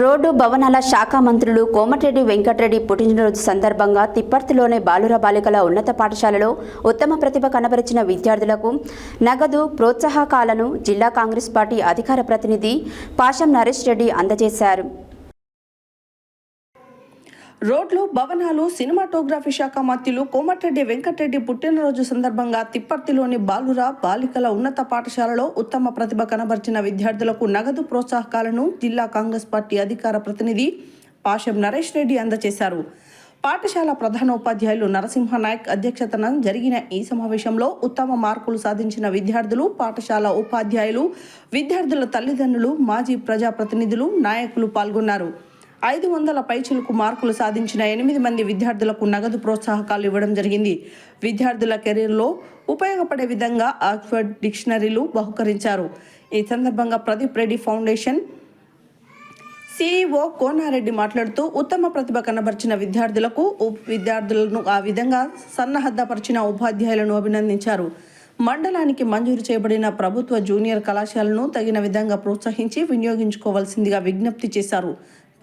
Road భవనాల శాఖ మంత్రులు కోమటిరెడ్డి వెంకటరెడ్డి పుట్టినరోజు సందర్భంగా తిప్పర్తిలోని బాలుర బాలికల ఉన్నత పాఠశాలలో ఉత్తమ ప్రతిభ కనబరిచిన విద్యార్థులకు నగదు ప్రోత్సాహకాలను జిల్లా కాంగ్రెస్ పార్టీ అధికార ప్రతినిధి పాషం నరేష్ రెడ్డి అందజేశారు. రోడ్లు భవనాలు సినిమాటోగ్రఫీ శాఖ మంత్రులు కోమటిరెడ్డి వెంకటరెడ్డి పుట్టినరోజు సందర్భంగా తిప్పర్తిలోని బాలుర బాలికల ఉన్నత పాఠశాలలో ఉత్తమ ప్రతిభ కనబర్చిన విద్యార్థులకు నగదు ప్రోత్సాహకాలను జిల్లా కాంగ్రెస్ పార్టీ అధికార ప్రతినిధి పాషం నరేష్ రెడ్డి అందజేశారు. పాఠశాల ప్రధానోపాధ్యాయులు నరసింహ నాయక్ అధ్యక్షతన జరిగిన ఈ సమావేశంలో ఉత్తమ మార్కులు సాధించిన విద్యార్థులు పాఠశాల ఉపాధ్యాయులు విద్యార్థుల తల్లిదండ్రులు మాజీ ప్రజాప్రతినిధులు నాయకులు పాల్గొన్నారు. ఐదు వందల పైచిలకు మార్కులు సాధించిన ఎనిమిది మంది విద్యార్థులకు నగదు ప్రోత్సాహకాలు ఇవ్వడం జరిగింది. విద్యార్థుల కెరీర్లో ఉపయోగపడే విధంగా ఆక్స్ఫర్డ్ డిక్షనరీలు బహుకరించారు. ఈ సందర్భంగా ప్రదీప్ రెడ్డి ఫౌండేషన్ సిఇఓ కోనారెడ్డి మాట్లాడుతూ ఉత్తమ ప్రతిభ కనబరిచిన విద్యార్థులకు విద్యార్థులను ఆ విధంగా సన్నహద్దపరిచిన ఉపాధ్యాయులను అభినందించారు. మండలానికి మంజూరు చేయబడిన ప్రభుత్వ జూనియర్ కళాశాలను తగిన విధంగా ప్రోత్సహించి వినియోగించుకోవాల్సిందిగా విజ్ఞప్తి చేశారు.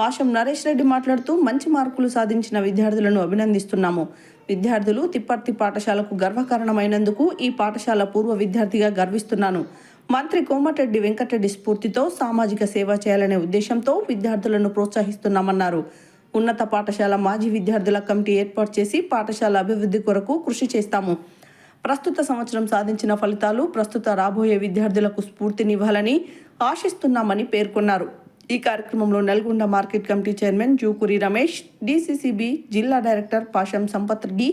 పాషం నరేష్ రెడ్డి మాట్లాడుతూ మంచి మార్కులు సాధించిన విద్యార్థులను అభినందిస్తున్నాము. విద్యార్థులు తిప్పర్తి పాఠశాలకు గర్వకారణమైనందుకు ఈ పాఠశాల పూర్వ విద్యార్థిగా గర్విస్తున్నాను. మంత్రి కోమటిరెడ్డి వెంకటరెడ్డి స్ఫూర్తితో సామాజిక సేవ చేయాలనే ఉద్దేశంతో విద్యార్థులను ప్రోత్సహిస్తున్నామన్నారు. ఉన్నత పాఠశాల మాజీ విద్యార్థుల కమిటీ ఏర్పాటు చేసి పాఠశాల అభివృద్ధి కొరకు కృషి చేస్తాము. ప్రస్తుత సంవత్సరం సాధించిన ఫలితాలు ప్రస్తుత రాబోయే విద్యార్థులకు స్ఫూర్తినివ్వాలని ఆశిస్తున్నామని పేర్కొన్నారు. ఈ కార్యక్రమంలో Nalgonda market committee chairman Jukuri Ramesh DCCB జిల్లా డైరెక్టర్ పాషం సంపత్ రెడ్డి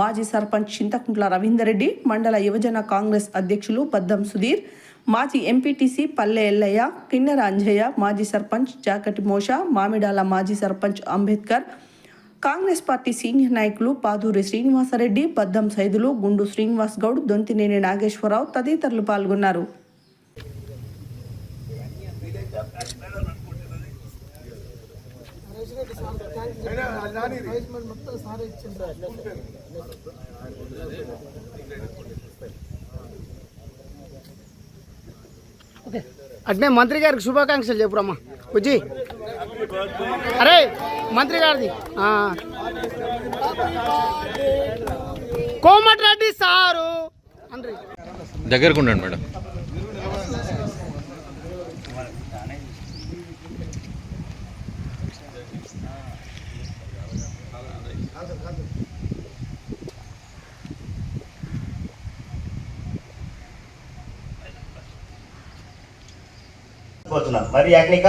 మాజీ సర్పంచ్ చింతకుంట్ల రవీందర్ రెడ్డి మండల యువజన కాంగ్రెస్ అధ్యక్షులు బద్దం సుధీర్ మాజీ ఎంపీటీసీ పల్లె ఎల్లయ్య కిన్నెర అంజయ్య మాజీ సర్పంచ్ జాకటి మోష మామిడాల మాజీ sarpanch Ambedkar Congress party senior నాయకులు పాదూరి శ్రీనివాసరెడ్డి బద్దం సైదులు గుండు శ్రీనివాస్ గౌడ్ దొంతినేని నాగేశ్వరరావు తదితరులు పాల్గొన్నారు. అట్నే మంత్రి గారికి శుభాకాంక్షలు చెప్పురమ్మా. బుజ్జి. అరే మంత్రి గారిది. ఆ. కోమటిరెడ్డి సారు. దగ్గరకు ఉండండి మేడం. పోతున్నాను మరి యాజ్ఞిక